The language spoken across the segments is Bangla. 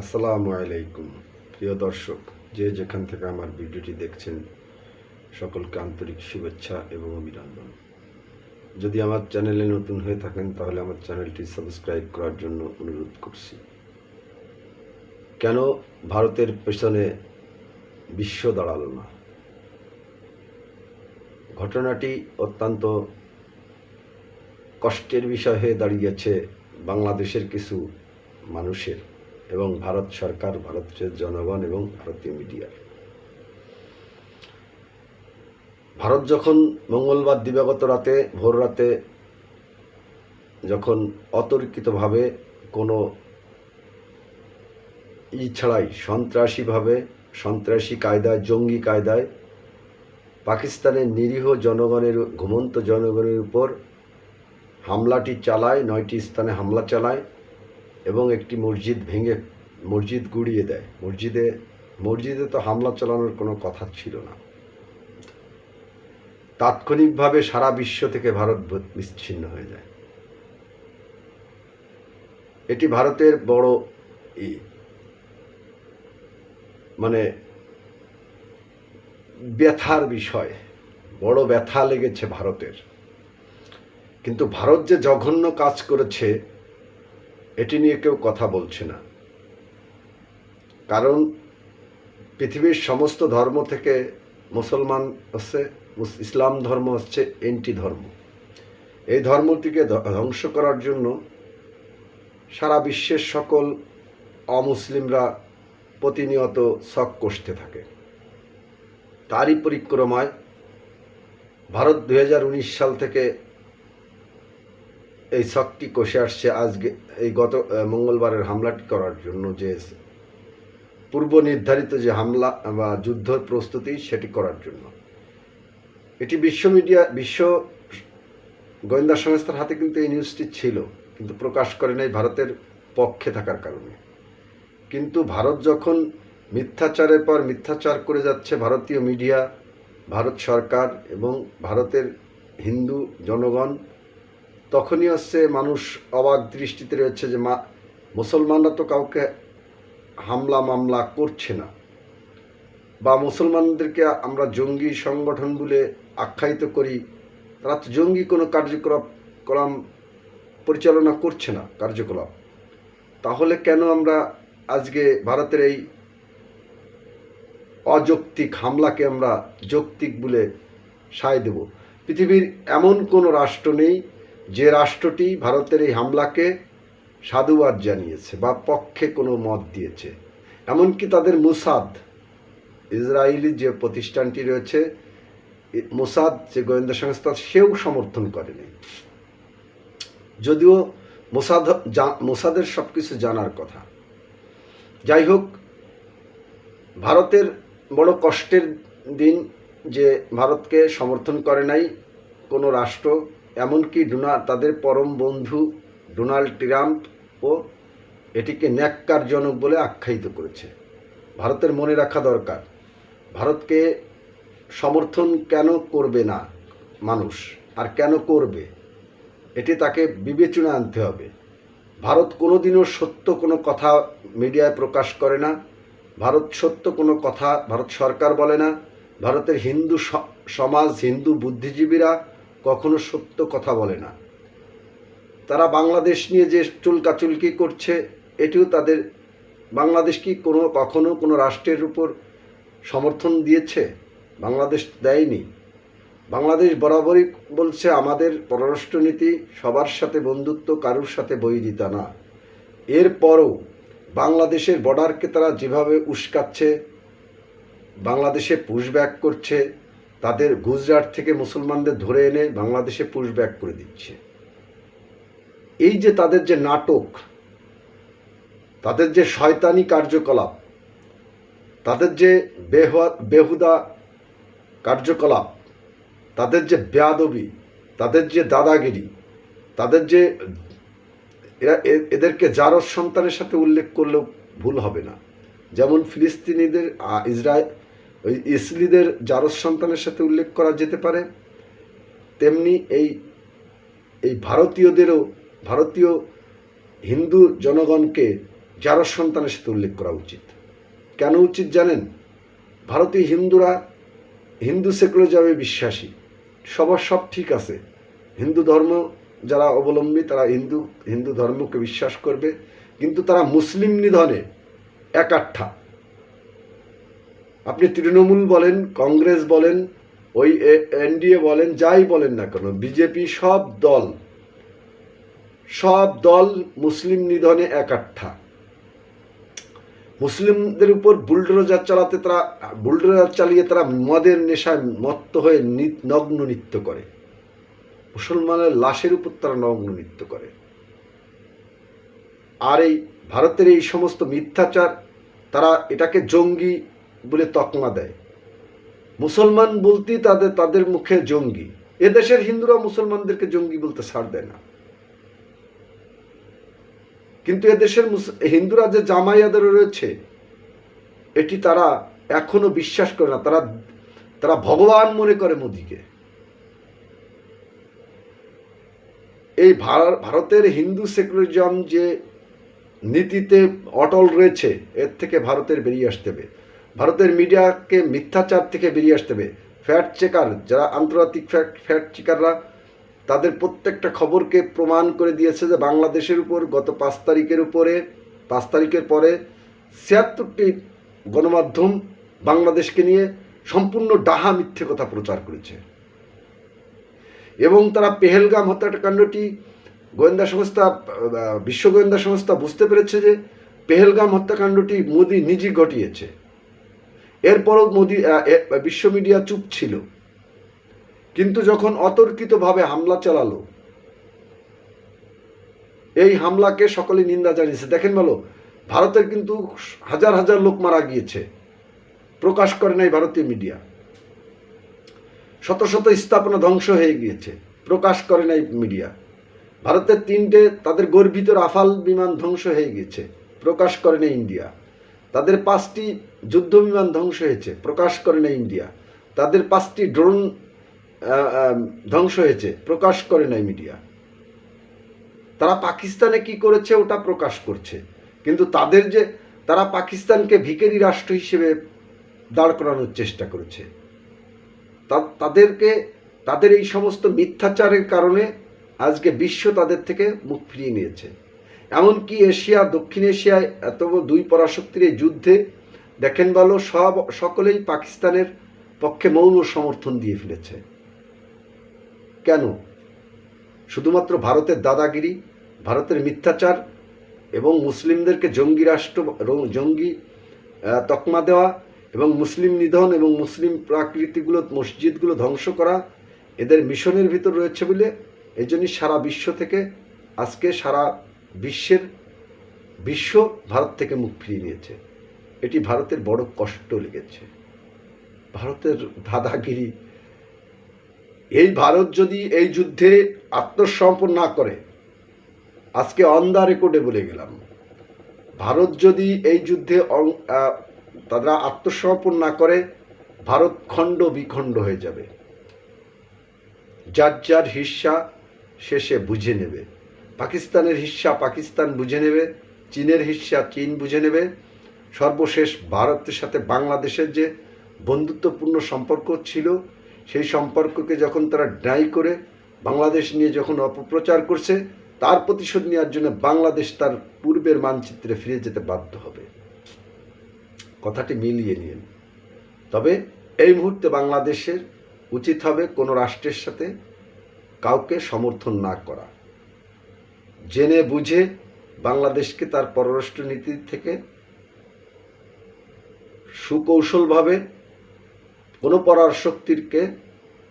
আসসালামু আলাইকুম। প্রিয় দর্শক, যে যেখান থেকে আমার ভিডিওটি দেখছেন, সকলকে আন্তরিক শুভেচ্ছা এবং অভিনন্দন। যদি আমার চ্যানেলে নতুন হয়ে থাকেন, তাহলে আমার চ্যানেলটি সাবস্ক্রাইব করার জন্য অনুরোধ করছি। কেন ভারতের পেছনে বিশ্ব দাঁড়াল না? ঘটনাটি অত্যন্ত কষ্টের বিষয় হয়ে দাঁড়িয়েছে বাংলাদেশের কিছু মানুষের। এবং ভারত সরকার, ভারতের জনগণ এবং ভারতীয় মিডিয়ার ভারত যখন মঙ্গলবার দিবাগত রাতে, ভোর রাতে যখন অতর্কিতভাবে কোনো ই ছাড়াই সন্ত্রাসীভাবে, সন্ত্রাসী কায়দায়, জঙ্গি কায়দায় পাকিস্তানের নিরীহ জনগণের, ঘুমন্ত জনগণের উপর হামলাটি চালায়, নয়টি স্থানে হামলা চালায় এবং একটি মসজিদ ভেঙে মসজিদ গুড়িয়ে দেয়। মসজিদে মসজিদে তো হামলা চালানোর কোনো কথা ছিল না। তাৎক্ষণিকভাবে সারা বিশ্ব থেকে ভারত বিচ্ছিন্ন হয়ে যায়। এটি ভারতের বড় ই মানে ব্যথার বিষয়। বড় ব্যথা লেগেছে ভারতের। কিন্তু ভারত যে জঘন্য কাজ করেছে এটি নিয়ে কেউ কথা বলছে না। কারণ পৃথিবীর সমস্ত ধর্ম থেকে মুসলমান হচ্ছে ইসলাম ধর্ম হচ্ছে এন্টি ধর্ম। এই ধর্মটিকে ধ্ব- ধ্বংস করার জন্য সারা বিশ্বের সকল অমুসলিমরা প্রতিনিয়ত শখ কষতে থাকে। তারই পরিক্রমায় ভারত দু হাজার উনিশ সাল থেকে এই শক্তি কষে আসছে আজকে, এই গত মঙ্গলবারের হামলাটি করার জন্য যে পূর্ব নির্ধারিত যে হামলা বা যুদ্ধ প্রস্তুতি সেটি করার জন্য। এটি বিশ্ব মিডিয়া, বিশ্ব গোয়েন্দা সংস্থার হাতে কিন্তু এই নিউজটি ছিল, কিন্তু প্রকাশ করে নাই ভারতের পক্ষে থাকার কারণে। কিন্তু ভারত যখন মিথ্যাচারের পর মিথ্যাচার করে যাচ্ছে ভারতীয় মিডিয়া, ভারত সরকার এবং ভারতের হিন্দু জনগণ তখনই হচ্ছে মানুষ অবাক দৃষ্টিতে রয়েছে যে মা, মুসলমানরা তো কাউকে হামলা মামলা করছে না। বা মুসলমানদেরকে আমরা জঙ্গি সংগঠন বলে আখ্যায়িত করি, তারা তো জঙ্গি কোনো কার্যকলাপ, কলাম পরিচালনা করছে না কার্যকলাপ। তাহলে কেন আমরা আজকে ভারতের এই অযৌক্তিক হামলাকে আমরা যৌক্তিক বলে সায় দেব? পৃথিবীর এমন কোনো রাষ্ট্র নেই যে রাষ্ট্রটি ভারতের এই হামলাকে সাধুবাদ জানিয়েছে বা পক্ষে কোনো মত দিয়েছে, এমনকি তাদের মুসাদ ইসরায়েলি যে প্রতিষ্ঠানটি রয়েছে মোসাদ যে গোয়েন্দা সংস্থা, সেও সমর্থন করেনি। যদিও মোসাদ মোসাদের সব কিছু জানার কথা। যাই হোক, ভারতের বড় কষ্টের দিন যে ভারতকে সমর্থন করে নাই কোনো রাষ্ট্র এমনকি ডোনা, তাদের পরম বন্ধু ডোনাল্ড ট্রাম্প ও এটিকে ন্যাক্কারজনক বলে আখ্যায়িত করেছে। ভারতের মনে রাখা দরকার, ভারতকে সমর্থন কেন করবে না মানুষ, আর কেন করবে? এটি তাকে বিবেচনা আনতে হবে। ভারত কোনোদিনও সত্য কোনো কথা মিডিয়ায় প্রকাশ করে না। ভারত সত্য কোনো কথা ভারত সরকার বলে না। ভারতের হিন্দু সমাজ, হিন্দু বুদ্ধিজীবীরা কখনো সত্য কথা বলে না। তারা বাংলাদেশ নিয়ে যে চুলকাচুলকি করছে, এটিও তাদের, বাংলাদেশ কি কোনো, কখনো কোনো রাষ্ট্রের উপর সমর্থন দিয়েছে? বাংলাদেশ দেয়নি। বাংলাদেশ বরাবরই বলছে, আমাদের পররাষ্ট্রনীতি সবার সাথে বন্ধুত্ব, কারুর সাথে বৈরিতা না। এরপরও বাংলাদেশের বর্ডারকে তারা যেভাবে উস্কাচ্ছে, বাংলাদেশে পুশব্যাক করছে তাদের গুজরাট থেকে মুসলমানদের ধরে এনে বাংলাদেশে পুশব্যাক করে দিচ্ছে। এই যে তাদের যে নাটক, তাদের যে শয়তানি কার্যকলাপ, তাদের যে বেহুদা কার্যকলাপ, তাদের যে বেয়াদবি, তাদের যে দাদাগিরি, তাদের যে এরা এদেরকে জারজ সন্তানের সাথে উল্লেখ করলেও ভুল হবে না। যেমন ফিলিস্তিনিদের ইসরায়েল ওই ইসলিদের জারজ সন্তানের সাথে উল্লেখ করা যেতে পারে। তেমনি এই এই ভারতীয়দেরও, ভারতীয় হিন্দু জনগণকে যারও সন্তানের সাথে উল্লেখ করা উচিত। কেন উচিত জানেন? ভারতীয় হিন্দুরা, হিন্দু সেকুলারিজমে বিশ্বাসী। সবার সব ঠিক আছে। হিন্দু ধর্ম যারা অবলম্বী, তারা হিন্দু হিন্দু ধর্মকে বিশ্বাস করবে। কিন্তু তারা মুসলিম নিধনে একাঠা। আপনি তৃণমূল বলেন, কংগ্রেস বলেন, ওই এনডিএ বলেন, যাই বলেন না কেন, বিজেপি সব দল সব দল মুসলিম নিধনে একাঠা। মুসলিমদের উপর বুলডোজার চালাতে তারা, বুলডোজার চালিয়ে তারা মদের নেশায় মত্ত হয়ে নগ্ন নৃত্য করে। মুসলমানের লাশের উপর তারা নগ্ন নৃত্য করে। আর এই, ভারতের এই সমস্ত মিথ্যাচার, তারা এটাকে জঙ্গি বলে তকমা দেয়। মুসলমান বলতেই তাদের তাদের মুখে জঙ্গি। এদেশের হিন্দুরা মুসলমানদেরকে জঙ্গি বলতে ছাড় দেয় না। কিন্তু এদেশের হিন্দুরা যে জামাইয়াদের রয়েছে, এটি তারা এখনও বিশ্বাস করে না। তারা তারা ভগবান মনে করে মোদিকে। এই ভারতের হিন্দু সেকুলারিজম যে নীতিতে অটল রয়েছে, এর থেকে ভারতের বেরিয়ে আসতে হবে। ভারতের মিডিয়াকে মিথ্যাচার থেকে বেরিয়ে আসতে হবে। ফ্যাক্ট চেকার, যারা আন্তর্জাতিক ফ্যাক্ট ফ্যাক্ট চেকাররা, তাদের প্রত্যেকটা খবরকে প্রমাণ করে দিয়েছে যে বাংলাদেশের উপর গত পাঁচ তারিখের উপরে, পাঁচ তারিখের পরে ছিয়াত্তরটি গণমাধ্যম বাংলাদেশকে নিয়ে সম্পূর্ণ ডাহা মিথ্যে কথা প্রচার করেছে। এবং তারা পেহেলগাম হত্যাকাণ্ডটি গোয়েন্দা সংস্থা বিশ্ব গোয়েন্দা সংস্থা বুঝতে পেরেছে যে পেহেলগাম হত্যাকাণ্ডটি মোদি নিজে ঘটিয়েছে। এরপরও মোদি বিশ্ব মিডিয়া চুপ ছিল। কিন্তু যখন অতর্কিতভাবে হামলা চালালো, এই হামলাকে সকলে নিন্দা জানিয়েছে। দেখেন বলো ভারতের কিন্তু হাজার হাজার লোক মারা গিয়েছে। প্রকাশ করে নাই ভারতীয় মিডিয়া। শত শত স্থাপনা ধ্বংস হয়ে গিয়েছে। প্রকাশ করে নাই মিডিয়া। ভারতের তিনটে তাদের গর্বিত রাফাল বিমান ধ্বংস হয়ে গিয়েছে। প্রকাশ করে না ইন্ডিয়া। তাদের পাঁচটি যুদ্ধ বিমান ধ্বংস হয়েছে, প্রকাশ করে না ইন্ডিয়া তাদের পাঁচটি ড্রোন ধ্বংস হয়েছে, প্রকাশ করে নাই মিডিয়া। তারা পাকিস্তানে কি করেছে ওটা প্রকাশ করছে। কিন্তু তাদের যে, তারা পাকিস্তানকে ভিখারি রাষ্ট্র হিসেবে দাঁড় করানোর চেষ্টা করেছে। তাদেরকে, তাদের এই সমস্ত মিথ্যাচারের কারণে আজকে বিশ্ব তাদের থেকে মুখ ফিরিয়ে নিয়েছে। এমনকি এশিয়া, দক্ষিণ এশিয়ায় এত দুই পরাশক্তির এই যুদ্ধে, দেখেন ভালো, সব, সকলেই পাকিস্তানের পক্ষে মৌন সমর্থন দিয়ে ফেলেছে। কেন? শুধুমাত্র ভারতের দাদাগিরি, ভারতের মিথ্যাচার এবং মুসলিমদেরকে জঙ্গি রাষ্ট্র, জঙ্গি তকমা দেওয়া এবং মুসলিম নিধন এবং মুসলিম প্রাকৃতিগুলো মসজিদগুলো ধ্বংস করা এদের মিশনের ভিতর রয়েছে বলে এই জন্যই সারা বিশ্ব থেকে আজকে সারা বিশ্বের, বিশ্ব ভারত থেকে মুখ ফিরিয়ে নিয়েছে। এটি ভারতের বড় কষ্ট লেগেছে। ভারতের দাদাগিরি এই ভারত যদি এই যুদ্ধে আত্মসমর্পণ না করে, আজকে অন দ্য রেকর্ডে বলে গেলাম, ভারত যদি এই যুদ্ধে তারা আত্মসমর্পণ না করে, ভারত খণ্ড বিখণ্ড হয়ে যাবে। যার যার হিস্সা শেষে বুঝে নেবে। পাকিস্তানের হিস্সা পাকিস্তান বুঝে নেবে, চীনের হিস্সা চীন বুঝে নেবে। সর্বশেষ ভারতের সাথে বাংলাদেশের যে বন্ধুত্বপূর্ণ সম্পর্ক ছিল, সেই সম্পর্ককে যখন তারা ডাই করে, বাংলাদেশ নিয়ে যখন অপপ্রচার করছে, তার প্রতিশোধ নেওয়ার জন্য বাংলাদেশ তার পূর্বের মানচিত্রে ফিরে যেতে বাধ্য হবে। কথাটি মিলিয়ে নিন। তবে এই মুহূর্তে বাংলাদেশের উচিত হবে কোনো রাষ্ট্রের সাথে কাউকে সমর্থন না করা। জেনে বুঝে বাংলাদেশকে তার পররাষ্ট্র নীতি থেকে সুকৌশলভাবে কোনো পরাশক্তিরকে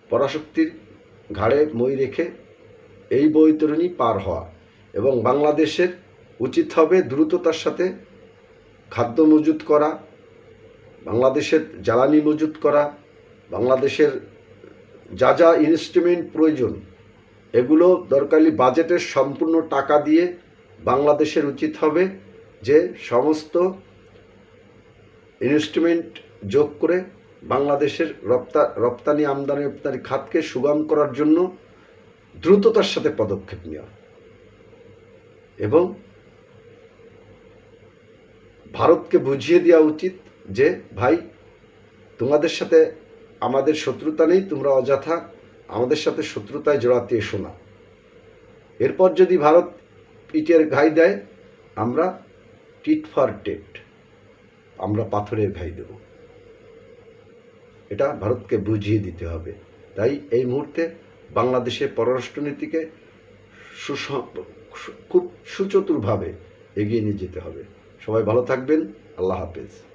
পরাশক্তির ঘাড়ে মই রেখে এই বৈতরণী পার হওয়া এবং বাংলাদেশের উচিত হবে দ্রুততার সাথে খাদ্য মজুত করা, বাংলাদেশের জ্বালানি মজুত করা, বাংলাদেশের যা যা ইনস্ট্রুমেন্ট প্রয়োজন এগুলো দরকারি বাজেটের সম্পূর্ণ টাকা দিয়ে বাংলাদেশের উচিত হবে যে সমস্ত ইনস্ট্রুমেন্ট যোগ করে বাংলাদেশের রপ্তা, রপ্তানি আমদানি, রপ্তানি খাতকে সুগম করার জন্য দ্রুততার সাথে পদক্ষেপ নেওয়া। এবং ভারতকে বুঝিয়ে দেওয়া উচিত যে, ভাই, তোমাদের সাথে আমাদের শত্রুতা নেই, তোমরা অযথা আমাদের সাথে শত্রুতায় জড়াতে এসো না। এরপর যদি ভারত ইটের ঘাই দেয়, আমরা টিট ফর টেট, আমরা পাথরের ঘাই দেব। এটা ভারতকে বুঝিয়ে দিতে হবে। তাই এই মুহূর্তে বাংলাদেশের পররাষ্ট্রনীতিকে সুস, খুব সুচতুরভাবে এগিয়ে নিয়ে যেতে হবে। সবাই ভালো থাকবেন। আল্লাহ হাফেজ।